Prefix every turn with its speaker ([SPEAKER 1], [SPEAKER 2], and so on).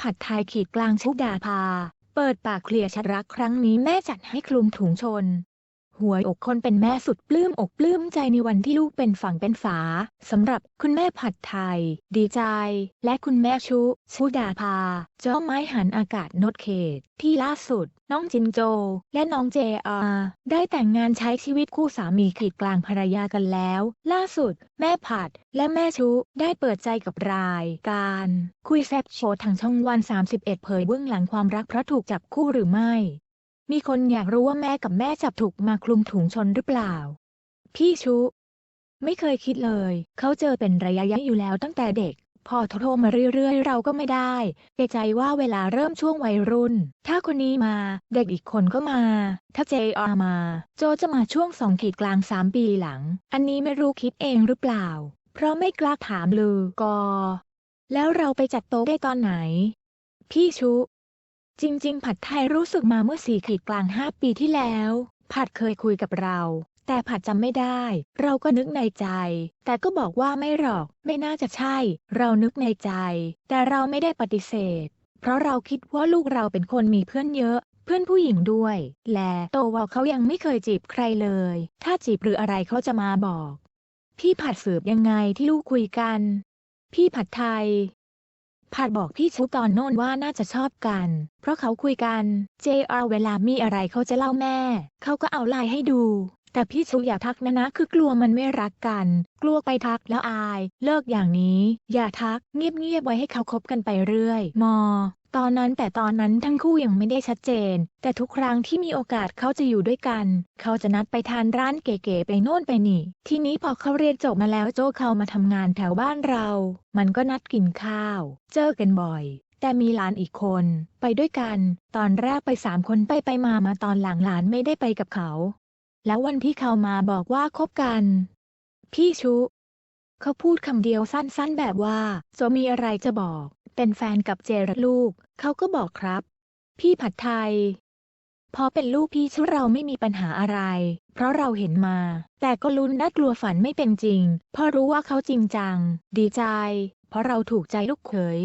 [SPEAKER 1] ผัดไทยขีดกลางชุดาภา เปิดปากเคลียร์ชัดรักครั้งนี้แม่จัดให้คลุมถุงชน หัวอกคนเป็นแม่สุดปลื้มอกปลื้มใจในวันที่ลูกเป็นฝั่งเป็นฝาสำหรับคุณแม่ผัดไทย ดีใจ และคุณแม่ชุ ชุดาภาเจ้าไม้หันอากาศนดเขต ที่ล่าสุด น้องจินโจ และน้องเจอาได้แต่งงานใช้ชีวิตคู่สามีขีดกลางภรรยากันแล้ว ล่าสุด แม่ผัด และแม่ชุได้เปิดใจกับรายการ คุยแซบโชว์ทางช่องวัน 31 เผยเบื้องหลังความรักเพราะถูกจับคู่หรือไม่ มีคนอยากรู้ว่าแม่กับแม่จับถูกมาคลุมถุงชนหรือเปล่า พี่ชุ ไม่เคยคิดเลย เขาเจอเป็นระยะๆอยู่แล้วตั้งแต่เด็ก พอโทรมาเรื่อยๆ เราก็ไม่ได้เกใจว่าเวลาเริ่มช่วงวัยรุ่น ถ้าคนนี้มา เด็กอีกคนก็มา ถ้าเจอมา โจจะมาช่วงสองขีดกลางสามปีหลัง อันนี้ไม่รู้คิดเองหรือเปล่า เพราะไม่กล้าถามลือกอ แล้วเราไปจัดโต๊ะได้ตอนไหน พี่ชุ จริง ๆ ผัดไทยรู้สึกมาเมื่อสี่ขีดกลางห้าปีที่แล้ว ผัดเคยคุยกับเรา แต่ผัดจำไม่ได้ เราก็นึกในใจ แต่ก็บอกว่าไม่หรอก ไม่น่าจะใช่ เรานึกในใจ แต่เราไม่ได้ปฏิเสธ เพราะเราคิดว่าลูกเราเป็นคนมีเพื่อนเยอะ เพื่อนผู้หญิงด้วย และโตว่าเขายังไม่เคยจีบใครเลย ถ้าจีบหรืออะไรเขาจะมาบอก พี่ผัดสืบยังไงที่ลูกคุยกัน พี่ผัดไทย ผัดบอกพี่ชุตอนโน่นว่าน่าจะชอบกัน เพราะเขาคุยกัน JR เวลามีอะไรเขาจะเล่าแม่ เขาก็เอาไลน์ให้ดู แต่พี่ชุอย่าทักนะนะคือกลัวมันไม่รักกัน กลัวไปทักแล้วอาย เลิกอย่างนี้ อย่าทักเงียบๆไว้ให้เขาคบกันไปเรื่อย มอ ตอนนั้นแต่ตอนนั้นทั้งคู่ยังไม่ได้ชัดเจน แต่ทุกครั้งที่มีโอกาสเขาจะอยู่ด้วยกัน เขาจะนัดไปทานร้านเก๋ๆไปโน่นไปนี่ ทีนี้พอเขาเรียนจบมาแล้วโจ้เขามาทำงานแถวบ้านเรา มันก็นัดกินข้าว เจอกันบ่อย แต่มีหลานอีกคน ไปด้วยกัน ตอนแรกไปสามคนไปไปมามาตอนหลังหลานไม่ได้ไปกับเขา แล้ววันที่เขามาบอกว่าคบกัน พี่ชุ เขาพูดคำเดียวสั้นๆแบบว่าจะมีอะไรจะบอก เป็นแฟนกับเจรลูก เขาก็บอกครับ พี่ผัดไทย พอเป็นลูกพี่ชุเราไม่มีปัญหาอะไร เพราะเราเห็นมา แต่ก็ลุ้นน่ากลัวฝันไม่เป็นจริง พอรู้ว่าเขาจริงจัง ดีใจ เพราะเราถูกใจลูกเขย